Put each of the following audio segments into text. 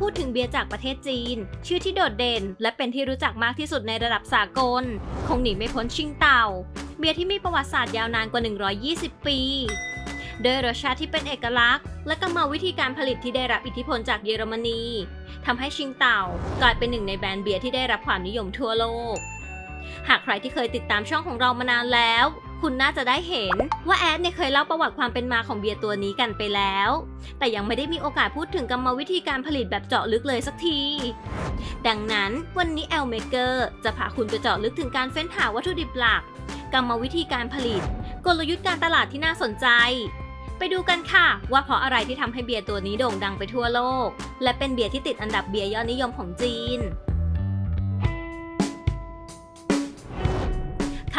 พูดถึงเบียร์จากประเทศจีน ชื่อที่โดดเด่น และเป็นที่รู้จักมากที่สุดในระดับสากล คงหนีไม่พ้นชิงเต่า เบียร์ที่มีประวัติศาสตร์ยาวนานกว่า 120 ปีโดยรสชาติที่เป็นเอกลักษณ์ และกรรมวิธีการผลิตที่ได้รับอิทธิพลจากเยอรมนีทำให้ชิงเต่ากลายเป็นหนึ่งในแบรนด์เบียร์ที่ได้รับความนิยมทั่วโลก หากใครที่เคยติดตามช่องของเรามานานแล้ว คุณน่าจะได้เห็นว่าแอดเนี่ยเคยเล่าประวัติความเป็นมาของเบียร์ตัวนี้กันไปแล้ว แต่ยังไม่ได้มีโอกาสพูดถึงกรรมวิธีการผลิตแบบเจาะลึกเลยสักที ดังนั้นวันนี้ L Maker จะพาคุณไปเจาะลึกถึงการเฟ้นหาวัตถุดิบหลัก กรรมวิธีการผลิต กลยุทธ์การตลาดที่น่าสนใจ ไปดูกันค่ะ ว่าเพราะอะไรที่ทำให้เบียร์ตัวนี้โด่งดังไปทั่วโลก และเป็นเบียร์ที่ติดอันดับเบียร์ยอดนิยมของจีน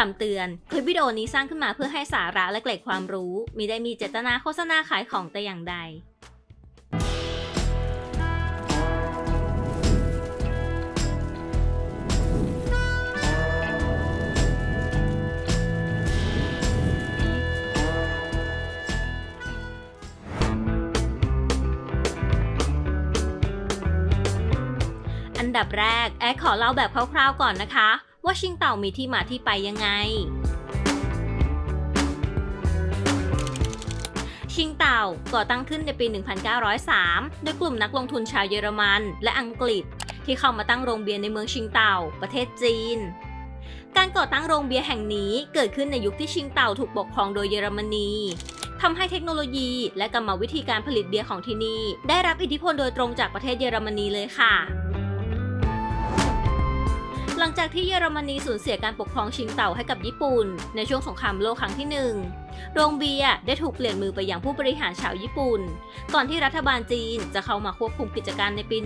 คำเตือน คลิปวิดีโอนี้สร้างขึ้นมาเพื่อให้สาระและเกร็ดความรู้มิได้มีเจตนาโฆษณาขายของแต่อย่างใด อันดับแรก แอดขอเล่าแบบคร่าวๆก่อนนะคะ ว่าชิงเต่ามีที่มาที่ไปยังไง ชิงเต่าก่อตั้งขึ้นในปี 1903 โดยกลุ่มนักลงทุนชาวเยอรมัน และอังกฤษ ที่เข้ามาตั้งโรงเบียร์ในเมืองชิงเต่า ประเทศจีนการก่อตั้งโรงเบียร์แห่งนี้เกิดขึ้นในยุคที่ชิงเต่าถูกปกครองโดยเยอรมนีทำให้เทคโนโลยีและกรรมวิธีการผลิตเบียร์ของที่นี่ได้รับอิทธิพลโดยตรงจากประเทศเยอรมนีเลยค่ะ หลังจากที่เยอรมนีสูญเสียการปกครองชิงเต่าให้กับญี่ปุ่น ในช่วงสงครามโลกครั้งที่หนึ่งโรงเบียร์ได้ถูกเปลี่ยนมือไปอยังผู้บริหารชาวญี่ปุ่น ก่อนที่รัฐบาลจีนจะเข้ามาควบคุมกิจการในปี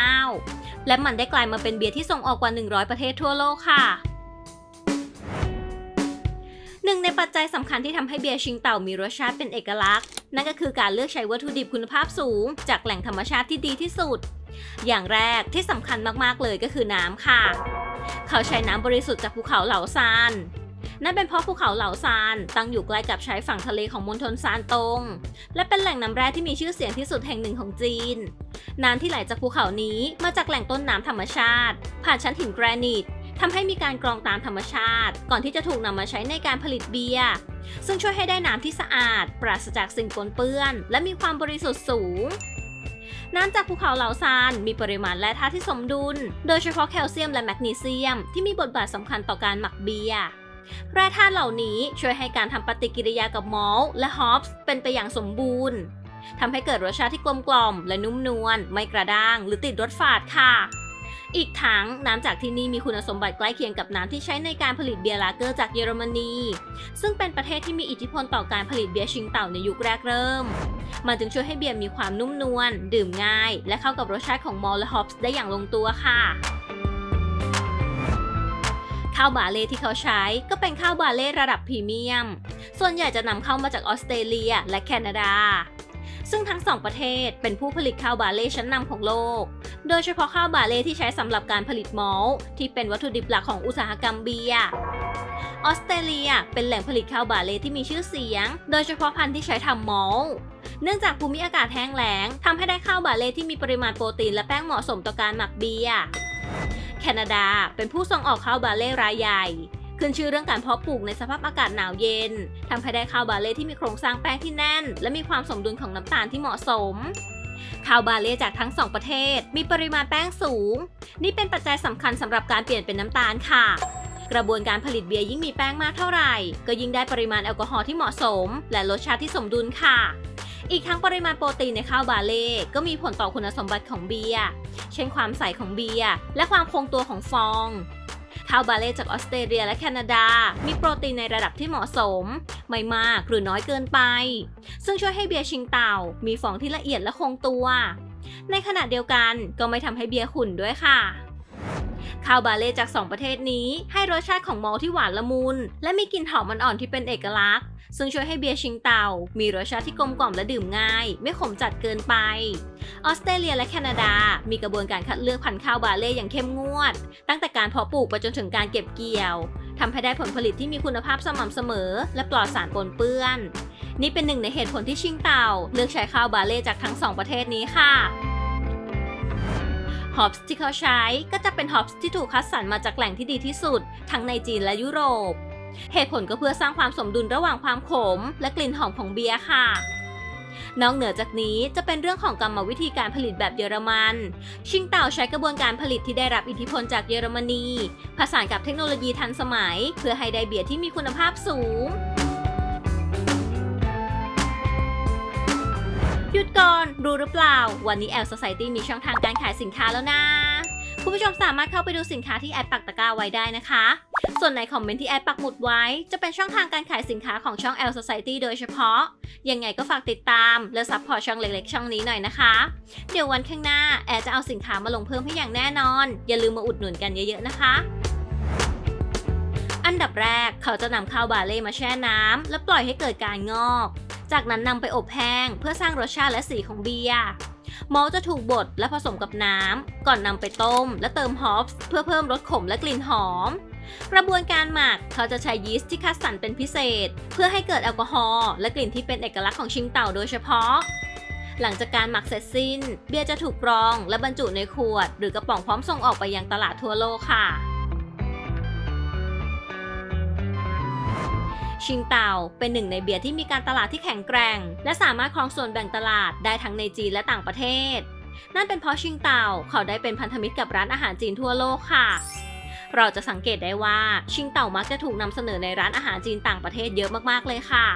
1949 และมันได้กลายมาเป็นเบียร์ที่ส่งออกกว่า 100 ประเทศทั่วโลกค่ะ นึ่งในปัจจัยสำคัญที่ทำให้เบียร์ชิงเต่ามีรสชาติเป็นเอกลักษณ์ นั่นก็คือการเลือกใช้วัตถุดิบคุณภาพสูง จากแหล่งธรรมชาติที่ดีที่สุด อย่างแรกที่สำคัญมากๆเลยก็คือน้ำค่ะ เขาใช้น้ำบริสุทธิ์จากภูเขาเหลาซานนั่นเป็นเพราะภูเขาเหลาซานตั้งอยู่ใกล้กับชายฝั่งทะเลของมณฑลซานตง และเป็นแหล่งน้ำแร่ที่มีชื่อเสียงที่สุดแห่งหนึ่งของจีน น้ำที่ไหลจากภูเขานี้มาจากแหล่งต้นน้ำธรรมชาติ ผ่านชั้นหินแกรนิต ทำให้มีการกรองตามธรรมชาติ ก่อนที่จะถูกนำมาใช้ในการผลิตเบียร์ซึ่งช่วยให้ได้น้ำที่สะอาด ปราศจากสิ่งปนเปื้อน และมีความบริสุทธิ์สูง น้ำจากภูเขาเหลาซานมีปริมาณแร่ธาตุที่สมดุล โดยเฉพาะแคลเซียมและแมกนีเซียม ที่มีบทบาทสำคัญต่อการหมักเบียร์แร่ธาตุเหล่านี้ช่วยให้การทำปฏิกิริยากับมอลและฮอปส์เป็นไปอย่างสมบูรณ์ทำให้เกิดรสชาติที่กลมกล่อมและนุ่มนวลไม่กระด้างหรือติดรสฝาดค่ะ อีกทั้งน้ำจากที่นี่มีคุณสมบัติใกล้เคียงกับน้ำที่ใช้ในการผลิตเบียร์ลาเกอร์จากเยอรมนี ซึ่งเป็นประเทศที่มีอิทธิพลต่อการผลิตเบียร์ชิงเต่าในยุคแรกเริ่ม มันจึงช่วยให้เบียร์มีความนุ่มนวลดื่มง่าย และเข้ากับรสชาติของมอลและฮอปส์ได้อย่างลงตัวค่ะข้าวบาเล่ที่เขาใช้ก็เป็นข้าวบาเล่ระดับพรีเมียม ส่วนใหญ่จะนำเข้ามาจากออสเตรเลียและแคนาดา ซึ่งทั้งสองประเทศเป็นผู้ผลิตข้าวบาเล่ชั้นนำของโลก โดยเฉพาะข้าวบาเล่ที่ใช้สำหรับการผลิตมอลที่เป็นวัตถุดิบหลักของอุตสาหกรรมเบียร์ออสเตรเลียเป็นแหล่งผลิตข้าวบาเล่ที่มีชื่อเสียง โดยเฉพาะพันธุ์ที่ใช้ทำมอลเนื่องจากภูมิอากาศแห้งแล้งทำให้ได้ข้าวบาเล่ที่มีปริมาณโปรตีนและแป้งเหมาะสมต่อการหมักเบียร์แคนาดาเป็นผู้ส่งออกข้าวบาเล่รายใหญ่ ขึ้นชื่อเรื่องการเพาะปลูกในสภาพอากาศหนาวเย็นทำให้ได้ข้าวบาเล่ที่มีโครงสร้างแป้งที่แน่น และมีความสมดุลของน้ำตาลที่เหมาะสมข้าวบาเล่จากทั้งสองประเทศ มีปริมาณแป้งสูง นี่เป็นปัจจัยสำคัญสำหรับการเปลี่ยนเป็นน้ำตาลค่ะ กระบวนการผลิตเบียร์ยิ่งมีแป้งมากเท่าไหร่ ก็ยิ่งได้ปริมาณแอลกอฮอล์ที่เหมาะสม และรสชาติที่สมดุลค่ะ อีกทั้งปริมาณโปรตีนในข้าวบาเล่ก็มีผลต่อคุณสมบัติของเบียร์ เช่นความใสของเบียร์และความคงตัวของฟอง ข้าวบาเล่จากออสเตรเลียและแคนาดา มีโปรตีนในระดับที่เหมาะสม ไม่มากหรือน้อยเกินไป ซึ่งช่วยให้เบียร์ชิงเต่า มีฟองที่ละเอียดและคงตัว ในขณะเดียวกันก็ไม่ทำให้เบียร์ขุ่นด้วยค่ะ ข้าวบาเล่จาก 2 ประเทศนี้ ให้รสชาติของมอลที่หวานละมุน และมีกลิ่นหอมอ่อนๆที่เป็นเอกลักษณ์ ซึ่งช่วยให้เบียร์ชิงเต่ามีรสชาติที่กลมกล่อมและดื่มง่าย ไม่ขมจัดเกินไป ออสเตรเลียและแคนาดา มีกระบวนการคัดเลือกพันธุ์ข้าวบาเล่อย่างเข้มงวด ตั้งแต่การเพาะปลูกไปจนถึงการเก็บเกี่ยวทำให้ได้ผลผลิตที่มีคุณภาพสม่ำเสมอ และปลอดสารปนเปื้อน นี่เป็นหนึ่งในเหตุผลที่ชิงเต่า เลือกใช้ข้าวบาเล่จากทั้งสองประเทศนี้ค่ะ ฮอปส์ที่เขาใช้ก็จะเป็นฮอปส์ที่ถูกคัดสรรมาจากแหล่งที่ดีที่สุด ทั้งในจีนและยุโรป เหตุผลก็เพื่อสร้างความสมดุลระหว่างความขม และกลิ่นหอมของเบียร์ค่ะนอกเหนือจากนี้จะเป็นเรื่องของกรรมวิธีการผลิตแบบเยอรมัน ชิงเต่าใช้กระบวนการผลิตที่ได้รับอิทธิพลจากเยอรมนี ผสานกับเทคโนโลยีทันสมัย เพื่อให้ได้เบียร์ที่มีคุณภาพสูง หยุดก่อน รู้หรือเปล่า วันนี้แอล Society มีช่องทางการขายสินค้าแล้วนะ คุณผู้ชมสามารถเข้าไปดูสินค้าที่แอดปักตะกร้าไว้ได้นะคะ ส่วนในคอมเมนต์ที่แอดปักหมุดไว้ จะเป็นช่องทางการขายสินค้าของช่อง L Society โดยเฉพาะ ยังไงก็ฝากติดตาม และซัพพอร์ตช่องเล็กๆ ช่องนี้หน่อยนะคะ เดี๋ยววันข้างหน้าแอดจะเอาสินค้ามาลงเพิ่มให้อย่างแน่นอน อย่าลืมมาอุดหนุนกันเยอะๆนะคะอันดับแรกเขาจะนำข้าวบาเล่มาแช่น้ำและปล่อยให้เกิดการงอก จากนั้นนำไปอบแห้งเพื่อสร้างรสชาติและสีของเบียร์มอลจะถูกบดและผสมกับน้ำ ก่อนนำไปต้ม และเติมฮอปส์เพื่อเพิ่มรสขมและกลิ่นหอม กระบวนการหมักเขาจะใช้ยีสต์ที่คัดสรรเป็นพิเศษ เพื่อให้เกิดแอลกอฮอล์และกลิ่นที่เป็นเอกลักษณ์ของชิงเต่าโดยเฉพาะ หลังจากการหมักเสร็จสิ้น เบียร์จะถูกกรองและบรรจุในขวด หรือกระป๋องพร้อมส่งออกไปยังตลาดทั่วโลกค่ะ ชิงเต่าเป็นหนึ่งในเบียร์ที่มีการตลาดที่แข็งแกร่ง และสามารถครองส่วนแบ่งตลาดได้ทั้งในจีนและต่างประเทศ นั่นเป็นเพราะชิงเต่าเขาได้เป็นพันธมิตรกับร้านอาหารจีนทั่วโลกค่ะ เราจะสังเกตได้ว่าชิงเต่ามักจะถูกนำเสนอในร้านอาหารจีนต่างประเทศเยอะมากๆเลยค่ะ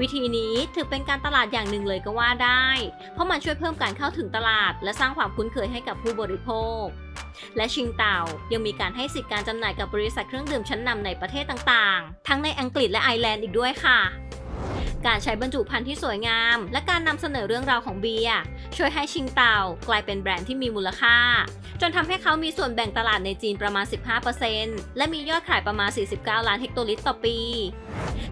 วิธีนี้ถือเป็นการตลาดอย่างหนึ่งเลยก็ว่าได้ เพราะมันช่วยเพิ่มการเข้าถึงตลาด และสร้างความคุ้นเคยให้กับผู้บริโภค และชิงเต่ายังมีการให้สิทธิการจำหน่ายกับบริษัทเครื่องดื่มชั้นนำในประเทศต่างๆ ทั้งในอังกฤษและไอร์แลนด์อีกด้วยค่ะการใช้บรรจุภัณฑ์ที่สวยงาม และการนำเสนอเรื่องราวของเบียร์ช่วยให้ชิงเต่ากลายเป็นแบรนด์ที่มีมูลค่า จนทำให้เขามีส่วนแบ่งตลาดในจีนประมาณ 15%และมียอดขายประมาณ 49 ล้านเฮกโตลิตรต่อปี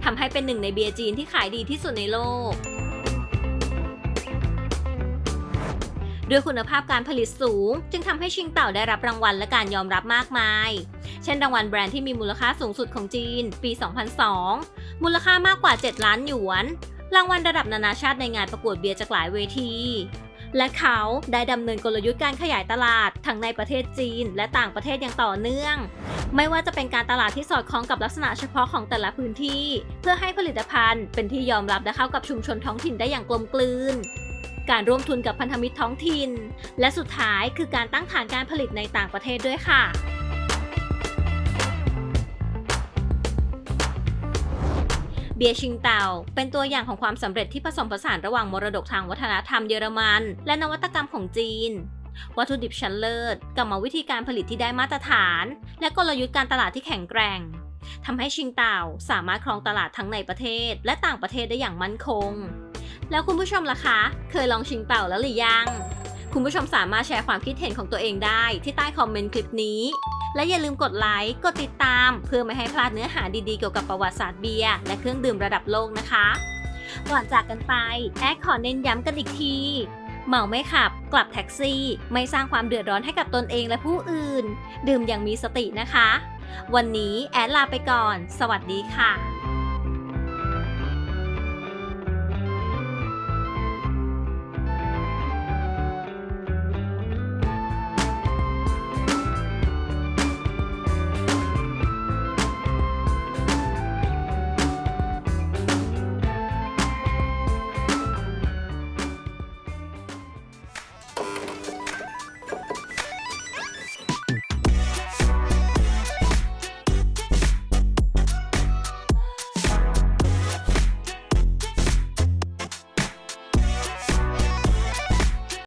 ทำให้เป็นหนึ่งในเบียร์จีนที่ขายดีที่สุดในโลก ด้วยคุณภาพการผลิตสูง จึงทำให้ชิงเต่าได้รับรางวัลและการยอมรับมากมาย เช่นรางวัลแบรนด์ที่มีมูลค่าสูงสุดของจีน ปี 2002 มูลค่ามากกว่า 7 ล้านหยวน รางวัลระดับนานาชาติในงานประกวดเบียร์จากหลายเวทีและเขาได้ดำเนินกลยุทธ์การขยายตลาด ทั้งในประเทศจีน และต่างประเทศอย่างต่อเนื่อง ไม่ว่าจะเป็นการตลาดที่สอดคล้องกับลักษณะเฉพาะของแต่ละพื้นที่ เพื่อให้ผลิตภัณฑ์เป็นที่ยอมรับและเข้ากับชุมชนท้องถิ่นได้อย่างกลมกลืน การร่วมทุนกับพันธมิตรท้องถิ่น และสุดท้ายคือการตั้งฐานการผลิตในต่างประเทศด้วยค่ะเบียชิงเต่าเป็นตัวอย่างของความสำเร็จที่ผสมผสานระหว่างมรดกทางวัฒนธรรมเยอรมัน และนวัตกรรมของจีน วัตถุดิบชั้นเลิศกรรมวิธีการผลิตที่ได้มาตรฐาน และกลยุทธ์การตลาดที่แข็งแกร่งทำให้ชิงเต่าสามารถครองตลาดทั้งในประเทศ และต่างประเทศได้อย่างมั่นคง แล้วคุณผู้ชมล่ะคะ เคยลองชิงเต่าแล้วหรือยัง คุณผู้ชมสามารถแชร์ความคิดเห็นของตัวเองได้ที่ใต้คอมเมนต์คลิปนี้ และอย่าลืมกดไลค์ กดติดตาม เพื่อไม่ให้พลาดเนื้อหาดีๆเกี่ยวกับประวัติศาสตร์เบียร์และเครื่องดื่มระดับโลกนะคะ ก่อนจากกันไปแอดขอเน้นย้ำกันอีกทีเมาไม่ขับ กลับแท็กซี่ ไม่สร้างความเดือดร้อนให้กับตนเองและผู้อื่น ดื่มอย่างมีสตินะคะ วันนี้แอดลาไปก่อน สวัสดีค่ะ